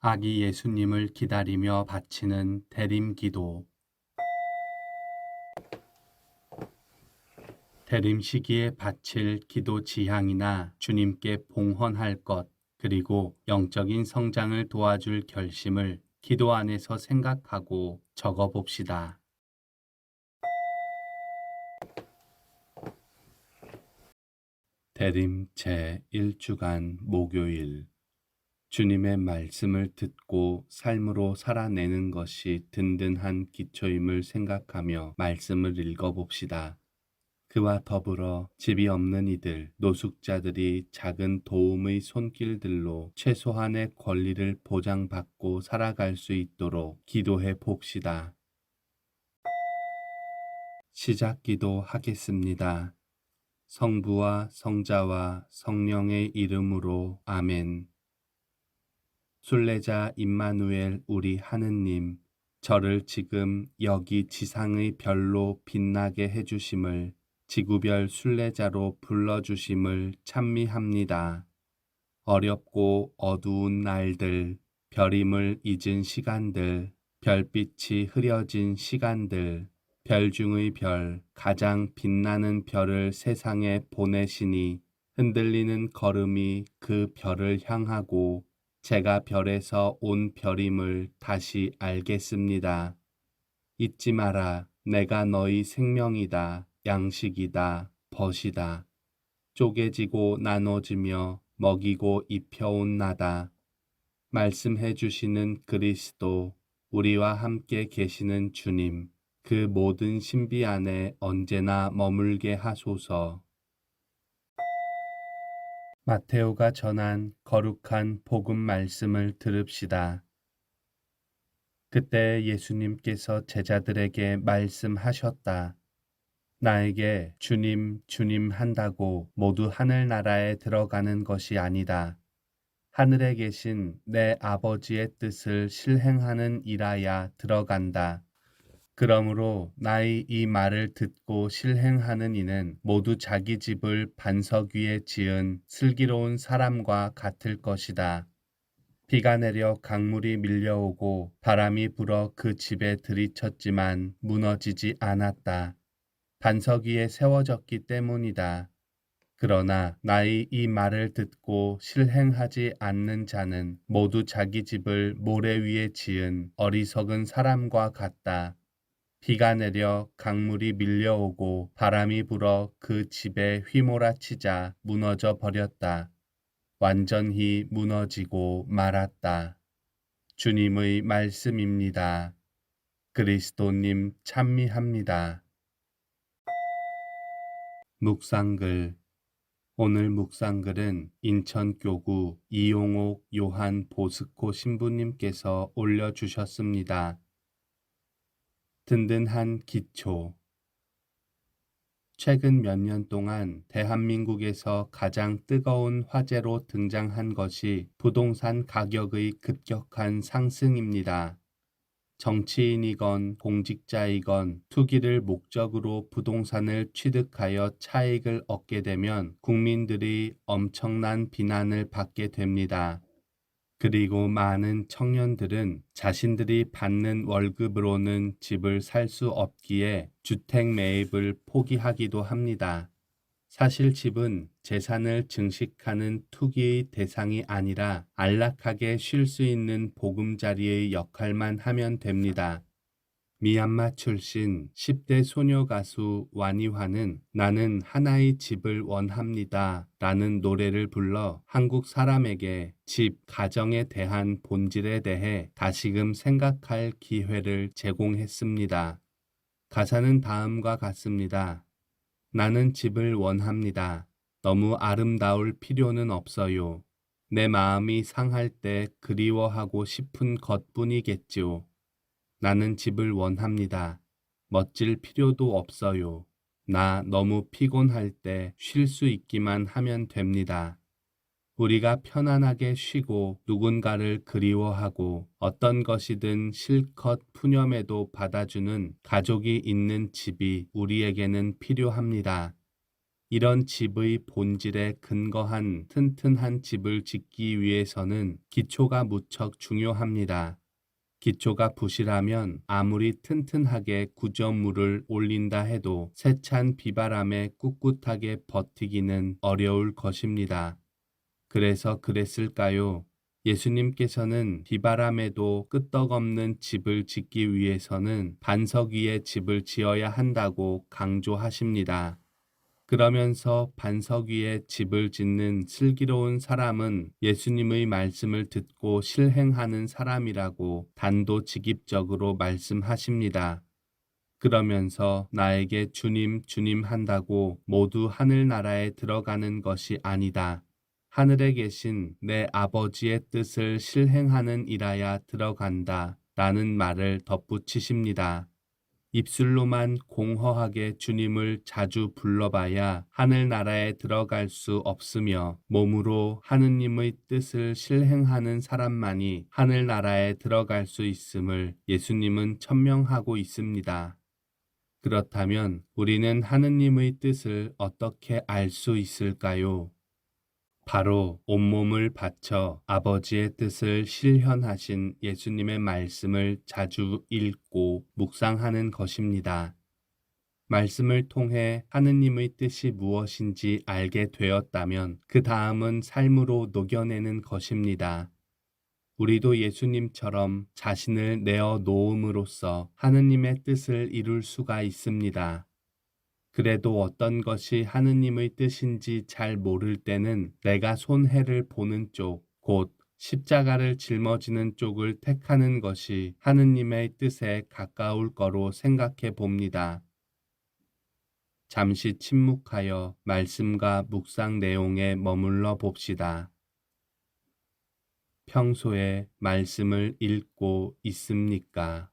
아기 예수님을 기다리며 바치는 대림 기도 대림 시기에 바칠 기도 지향이나 주님께 봉헌할 것, 그리고 영적인 성장을 도와줄 결심을 기도 안에서 생각하고 적어 봅시다. 대림 제 1주간 목요일 주님의 말씀을 듣고 삶으로 살아내는 것이 든든한 기초임을 생각하며 말씀을 읽어봅시다. 그와 더불어 집이 없는 이들, 노숙자들이 작은 도움의 손길들로 최소한의 권리를 보장받고 살아갈 수 있도록 기도해 봅시다. 시작 기도 하겠습니다. 성부와 성자와 성령의 이름으로 아멘. 순례자 임마누엘 우리 하느님, 저를 지금 여기 지상의 별로 빛나게 해 주심을 지구별 순례자로 불러 주심을 찬미합니다. 어렵고 어두운 날들, 별임을 잊은 시간들, 별빛이 흐려진 시간들, 별 중의 별, 가장 빛나는 별을 세상에 보내시니 흔들리는 걸음이 그 별을 향하고 제가 별에서 온 별임을 다시 알겠습니다. 잊지 마라. 내가 너희 생명이다. 양식이다. 벗이다. 쪼개지고 나눠지며 먹이고 입혀온 나다. 말씀해 주시는 그리스도, 우리와 함께 계시는 주님, 그 모든 신비 안에 언제나 머물게 하소서. 마테오가 전한 거룩한 복음 말씀을 들읍시다. 그때 예수님께서 제자들에게 말씀하셨다. 나에게 주님, 주님 한다고 모두 하늘나라에 들어가는 것이 아니다. 하늘에 계신 내 아버지의 뜻을 실행하는 이라야 들어간다. 그러므로 나의 이 말을 듣고 실행하는 이는 모두 자기 집을 반석 위에 지은 슬기로운 사람과 같을 것이다. 비가 내려 강물이 밀려오고 바람이 불어 그 집에 들이쳤지만 무너지지 않았다. 반석 위에 세워졌기 때문이다. 그러나 나의 이 말을 듣고 실행하지 않는 자는 모두 자기 집을 모래 위에 지은 어리석은 사람과 같다. 비가 내려 강물이 밀려오고 바람이 불어 그 집에 휘몰아치자 무너져 버렸다. 완전히 무너지고 말았다. 주님의 말씀입니다. 그리스도님 찬미합니다. 묵상글 오늘 묵상글은 인천교구 이용옥 요한 보스코 신부님께서 올려주셨습니다. 든든한 기초 최근 몇 년 동안 대한민국에서 가장 뜨거운 화제로 등장한 것이 부동산 가격의 급격한 상승입니다. 정치인이건 공직자이건 투기를 목적으로 부동산을 취득하여 차익을 얻게 되면 국민들이 엄청난 비난을 받게 됩니다. 그리고 많은 청년들은 자신들이 받는 월급으로는 집을 살 수 없기에 주택 매입을 포기하기도 합니다. 사실 집은 재산을 증식하는 투기의 대상이 아니라 안락하게 쉴 수 있는 보금자리의 역할만 하면 됩니다. 미얀마 출신 10대 소녀 가수 와니화는 나는 하나의 집을 원합니다. 라는 노래를 불러 한국 사람에게 집, 가정에 대한 본질에 대해 다시금 생각할 기회를 제공했습니다. 가사는 다음과 같습니다. 나는 집을 원합니다. 너무 아름다울 필요는 없어요. 내 마음이 상할 때 그리워하고 싶은 것뿐이겠지요. 나는 집을 원합니다. 멋질 필요도 없어요. 나 너무 피곤할 때 쉴 수 있기만 하면 됩니다. 우리가 편안하게 쉬고 누군가를 그리워하고 어떤 것이든 실컷 푸념해도 받아주는 가족이 있는 집이 우리에게는 필요합니다. 이런 집의 본질에 근거한 튼튼한 집을 짓기 위해서는 기초가 무척 중요합니다. 기초가 부실하면 아무리 튼튼하게 구조물을 올린다 해도 세찬 비바람에 꿋꿋하게 버티기는 어려울 것입니다. 그래서 그랬을까요? 예수님께서는 비바람에도 끄떡없는 집을 짓기 위해서는 반석 위에 집을 지어야 한다고 강조하십니다. 그러면서 반석 위에 집을 짓는 슬기로운 사람은 예수님의 말씀을 듣고 실행하는 사람이라고 단도직입적으로 말씀하십니다. 그러면서 나에게 주님, 주님 한다고 모두 하늘나라에 들어가는 것이 아니다. 하늘에 계신 내 아버지의 뜻을 실행하는 이라야 들어간다. 라는 말을 덧붙이십니다. 입술로만 공허하게 주님을 자주 불러봐야 하늘나라에 들어갈 수 없으며 몸으로 하느님의 뜻을 실행하는 사람만이 하늘나라에 들어갈 수 있음을 예수님은 천명하고 있습니다. 그렇다면 우리는 하느님의 뜻을 어떻게 알 수 있을까요? 바로 온몸을 바쳐 아버지의 뜻을 실현하신 예수님의 말씀을 자주 읽고 묵상하는 것입니다. 말씀을 통해 하느님의 뜻이 무엇인지 알게 되었다면 그 다음은 삶으로 녹여내는 것입니다. 우리도 예수님처럼 자신을 내어 놓음으로써 하느님의 뜻을 이룰 수가 있습니다. 그래도 어떤 것이 하느님의 뜻인지 잘 모를 때는 내가 손해를 보는 쪽, 곧 십자가를 짊어지는 쪽을 택하는 것이 하느님의 뜻에 가까울 거로 생각해 봅니다. 잠시 침묵하여 말씀과 묵상 내용에 머물러 봅시다. 평소에 말씀을 읽고 있습니까?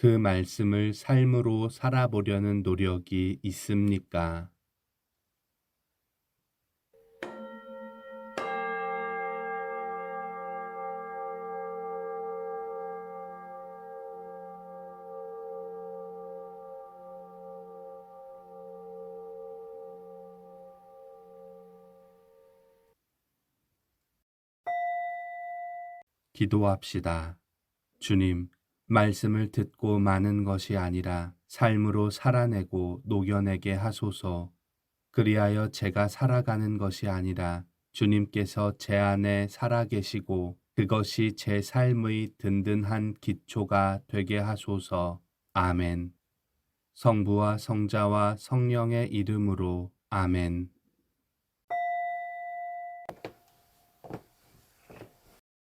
그 말씀을 삶으로 살아보려는 노력이 있습니까? 기도합시다. 주님, 말씀을 듣고 마는 것이 아니라 삶으로 살아내고 녹여내게 하소서. 그리하여 제가 살아가는 것이 아니라 주님께서 제 안에 살아계시고 그것이 제 삶의 든든한 기초가 되게 하소서. 아멘. 성부와 성자와 성령의 이름으로 아멘.